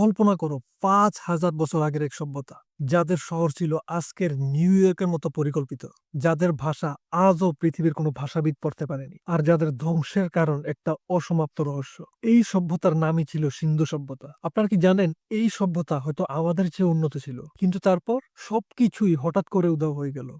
কল্পনা করো পাঁচ হাজার বছর আগের এক সভ্যতা, যাদের শহর ছিল আজকের নিউ ইয়র্কের মতো পরিকল্পিত, যাদের ভাষা আজও পৃথিবীর কোনো ভাষাবিদ পড়তে পারেনি, আর যাদের ধ্বংসের কারণ একটা অসমাপ্ত রহস্য। এই সভ্যতার নামই ছিল সিন্ধু সভ্যতা। আপনারা কি জানেন, এই সভ্যতা হয়তো আমাদের চেয়ে উন্নত ছিল, কিন্তু তারপর সবকিছুই হঠাৎ করে উধাও হয়ে গেল।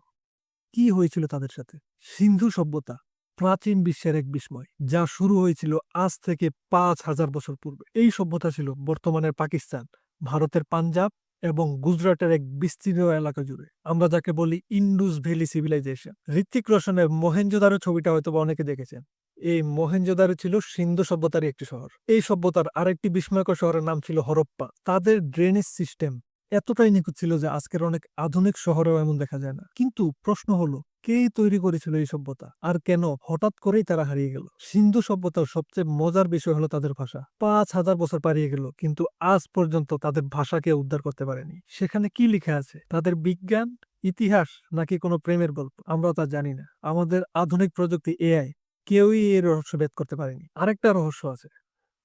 কি হয়েছিল তাদের সাথে? সিন্ধু সভ্যতা প্রাচীন বিশ্বের এক বিস্ময়, যা শুরু হয়েছিল আজ থেকে পাঁচ হাজার বছর পূর্বে। এই সভ্যতা ছিল বর্তমানের পাকিস্তান, ভারতের পাঞ্জাব এবং গুজরাটের এক বিস্তীর্ণ এলাকা জুড়ে। আমরা যাকে বলি ইন্ডুস ভ্যালি সিভিলাইজেশন। ঋত্বিক রোশনের মহেঞ্জোদারো ছবিটা হয়তো অনেকে দেখেছেন। এই মহেঞ্জোদারো ছিল সিন্ধু সভ্যতারই একটি শহর। এই সভ্যতার আরেকটি বিস্ময়কর শহরের নাম ছিল হরপ্পা। তাদের ড্রেনেজ সিস্টেম এতটাই নিখুঁত ছিল যে আজকের অনেক আধুনিক শহরেও এমন দেখা যায় না। কিন্তু প্রশ্ন হলো কে তৈরি করেছিল এই সভ্যতা? আর কেন? হঠাৎ করেই তারা হারিয়ে গেল। সিন্ধু সভ্যতার সবচেয়ে মজার বিষয় হলো তাদের ভাষা। পাঁচ হাজার বছর পারিয়ে গেল, কিন্তু আজ পর্যন্ত তাদের ভাষাকে উদ্ধার করতে পারেনি। সেখানে কি লিখা আছে? তাদের বিজ্ঞান, ইতিহাস নাকি কোনো প্রেমের গল্প? আমরা তা জানি না। আমাদের আধুনিক প্রযুক্তি এআই কেউই এই রহস্য ভেদ করতে পারেনি। আরেকটা রহস্য আছে।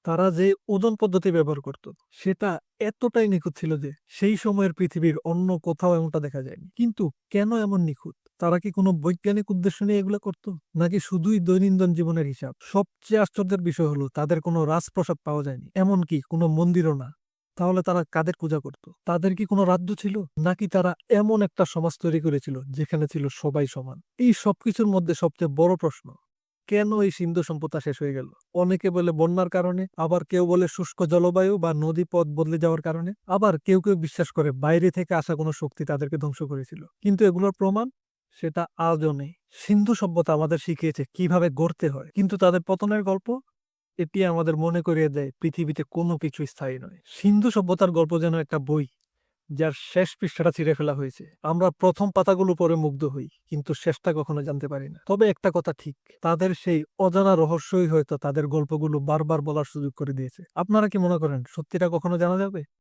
তারা যে ওজন পদ্ধতি ব্যবহার করত, সেটা এতটাই নিখুঁত ছিল যে সেই সময়ের পৃথিবীর অন্য কোথাও এমনটা দেখা যায়নি। কিন্তু কেন এমন নিখুঁত? তারা কি কোনো বৈজ্ঞানিক উদ্দেশ্য নিয়ে এগুলো করত? নাকি শুধুই দৈনন্দিন জীবনের হিসাব? সবচেয়ে আশ্চর্যের বিষয় হলো, তাদের কোনো রাজপ্রসাদ পাওয়া যায়নি। এমনকি কোনো মন্দিরও না। তাহলে তারা কাদের পূজা করত? তাদের কি কোনো রাজ্য ছিল? নাকি তারা এমন একটা সমাজ তৈরি করেছিল, যেখানে ছিল সবাই সমান? এই সবকিছুর মধ্যে সবচেয়ে বড় প্রশ্ন কেন এই সিন্ধু সম্পদটা শেষ হয়ে গেল? অনেকে বলে বন্যার কারণে, আবার কেউ বলে শুষ্ক জলবায়ু বা নদী পথ বদলে যাওয়ার কারণে। আবার কেউ কেউ বিশ্বাস করে বাইরে থেকে আসা কোনো শক্তি তাদেরকে ধ্বংস করেছিল। কিন্তু এগুলোর প্রমাণ? সেটা আজও নেই। সিন্ধু সভ্যতা আমাদের শিখিয়েছে কীভাবে গড়তে হয়। কিন্তু তাদের পতনের গল্প? এটি আমাদের মনে করিয়ে দেয় পৃথিবীতে কোনো কিছু স্থায়ী নয়। সিন্ধু সভ্যতার গল্প যেন একটা বই। যার শেষ পৃষ্ঠাটা ছিঁড়ে ফেলা হয়েছে। আমরা প্রথম পাতাগুলো পরে মুগ্ধ হই, কিন্তু শেষটা কখনো জানতে পারি না। তবে একটা কথা ঠিক, তাদের সেই অজানা রহস্যই হয়তো তাদের গল্পগুলো বারবার বলার সুযোগ করে দিয়েছে। আপনারা কি মনে করেন, সত্যিটা কখনো জানা যাবে?